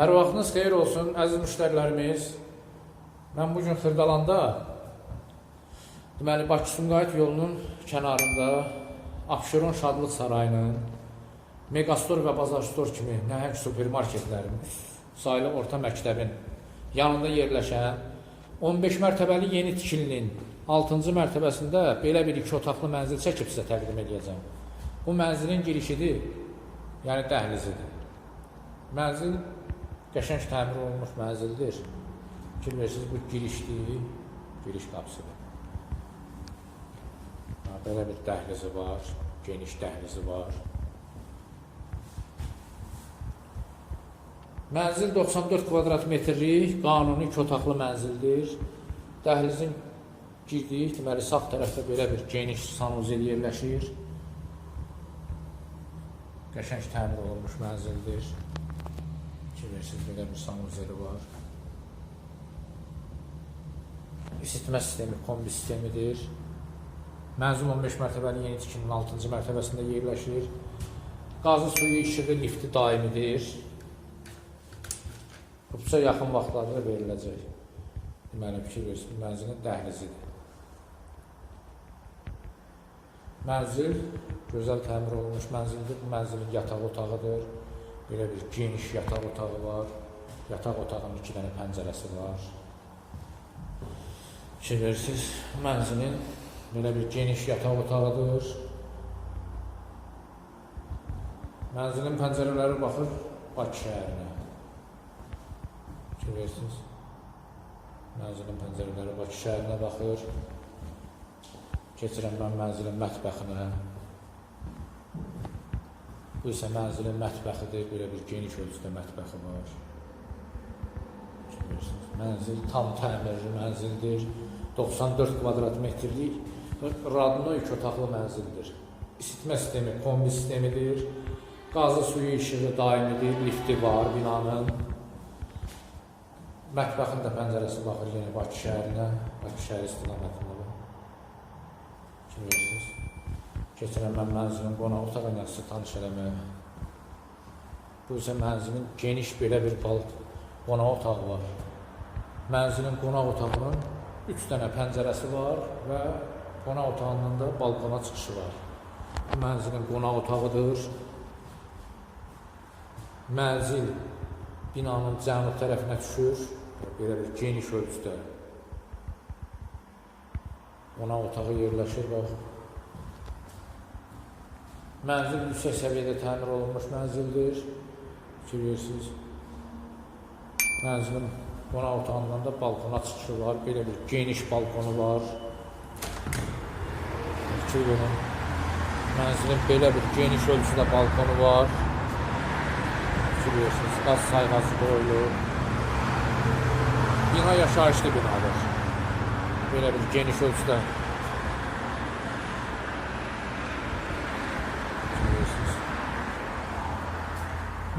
Hər vaxtınız xeyir olsun, əziz müştərilərimiz. Mən bu gün Xırdalanda, deməli Bakı-Sumqayıt yolunun kənarında Abşeron Şadlıq Sarayının Megastor və Bazar Store kimi nəhəng supermarketlərin sayılı orta məktəbin yanında yerləşən 15 mərtəbəli yeni tikilinin 6-cı mərtəbəsində belə bir iki otaqlı mənzil çəkib sizə təqdim edəcəm. Bu mənzilin girişidir, yəni dəhlizidir. Mənzil qəşəng təmir olunmuş mənzildir. Fikir versiniz bu girişdir, giriş qapısıdır. Belə bir dəhlizi var, geniş dəhlizi var. Mənzil 94 kvadrat metrlik qanuni iki otaqlı mənzildir. Dəhlizin girdiyi, deməli sağ tərəfdə belə bir geniş sanuzel yerləşir. Qəşəng təmir olunmuş mənzildir. Fikirversiniz belə bir sanuzeli var. İsitmə sistemi kombi sistemidir. Mənzil 15 mərtəbəli yeni tikinin 6-cı mərtəbəsində yerləşir. Qazı suyu işığı lifti daimidir. Qıpça yaxın vaxtlarda veriləcək. Deməli, fikir versin, mənzilin dəhlizidir. Mənzil gözəl təmir olunmuş mənzildir. Bu mənzilin yataq otağıdır. Belə bir geniş yataq otağı var. Yataq otağının iki dənə pəncərəsi var. Verirsiniz, mənzilin belə bir geniş yataq otağıdır. Mənzilin pəncərələri baxır Bakı şəhərinə. Verirsiniz. Mənzilin pəncərələri Bakı şəhərinə baxır. Keçirəm mən mənzilin mətbəxinə. Bu isə mənzilin mətbəxidir. Belə bir geniş ölçüdə mətbəxi var. Görürsünüz. Mənzil tam təmirli mənzildir. 94 kvadrat metrlik Radno iki otaqlı mənzildir. İsitmə sistemi kombi sistemidir. Qazı suyu işığı daimidir. Lifti var binanın. Mətbəxin də pəncərəsi baxır yenə Bakı şəhərinə. Bakı şəhər istiqamətində. Görürsünüz. Keçirəm mən mənzilin qonaq otaq sizə tanış eləməyə. Bu isə mənzilin geniş belə bir bal qonaq otağı var. Mənzilin qonaq otağının 3 dənə pəncərəsi var və qonaq otağından da balkona çıxışı var. Bu mənzilin qonaq otağıdır. Mənzil binanın cənub tərəfinə düşür. Belə bir geniş ölçüdə qonaq otağı yerləşir və Mənzil yüksək səviyyədə təmir olunmuş mənzildir. Verirsiniz. Mənzilin qonaq otağından da balkona çıxışı. Belə bir geniş balkonu var. Verin. Mənzilin belə bir geniş ölçüdə balkonu var. Verirsiniz. Qaz sayğası qoyulur. Bina yaşayışlı binadır. Belə bir geniş ölçüdə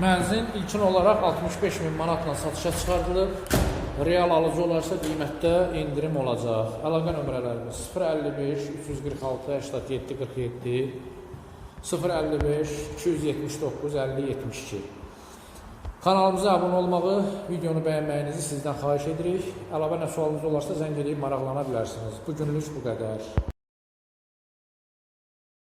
Mənzil ilkin olaraq 65 min manatla satışa çıxardılıb. Real alıcı olarsa qiymətdə indirim olacaq. Əlaqə nömrələrimiz 055 346 87 47 055 279 50 72 Kanalımıza abunə olmağı, videonu bəyənməyinizi sizdən xahiş edirik. Əlavə nə sualınız olarsa zəng edib maraqlana bilərsiniz. Bu günlük bu qədər.